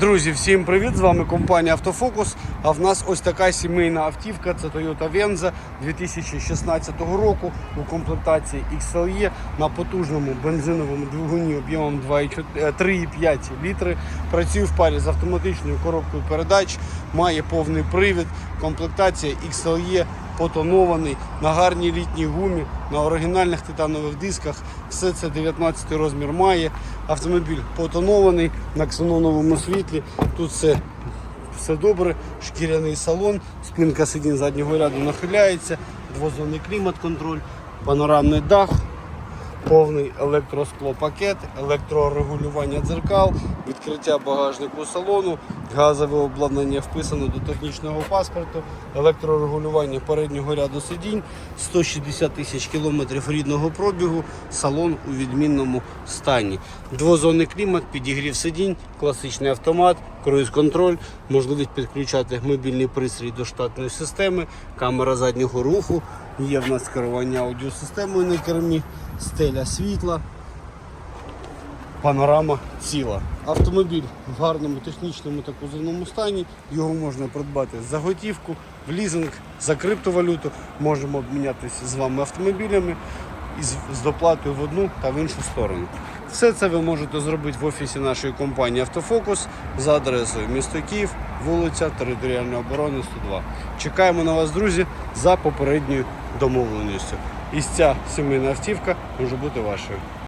Друзі, всім привіт! З вами компанія Автофокус. А в нас ось така сімейна автівка. Це Toyota Venza 2016 року у комплектації XLE на потужному бензиновому двигуні об'ємом 2,4 е, 3,5 літри. Працює в парі з автоматичною коробкою передач, має повний привід. Комплектація XLE потонований на гарній літній гумі, на оригінальних титанових дисках. Все це 19 розмір має. Автомобіль потонований на ксеноновому світлі. Тут все, все добре, шкіряний салон, спинка сидінь заднього ряду нахиляється, двозонний клімат-контроль, панорамний дах. Повний електросклопакет, електрорегулювання дзеркал, відкриття багажнику салону, газове обладнання вписано до технічного паспорту, електрорегулювання переднього ряду сидінь, 160 тисяч кілометрів рідного пробігу, салон у відмінному стані. Двозонний клімат, підігрів сидінь, класичний автомат, круїз-контроль, можливість підключати мобільний пристрій до штатної системи, камера заднього руху, є в нас керування аудіосистемою на кермі, стеля світла, панорама ціла. Автомобіль в гарному технічному та кузовному стані. Його можна придбати за готівку, в лізинг, за криптовалюту. Можемо обмінятися з вами автомобілями з доплатою в одну та в іншу сторону. Все це ви можете зробити в офісі нашої компанії Автофокус за адресою місто Київ, вулиця Територіальної оборони 102. Чекаємо на вас, друзі, за попередньою домовленістю. І ця сімейна автівка може бути вашою.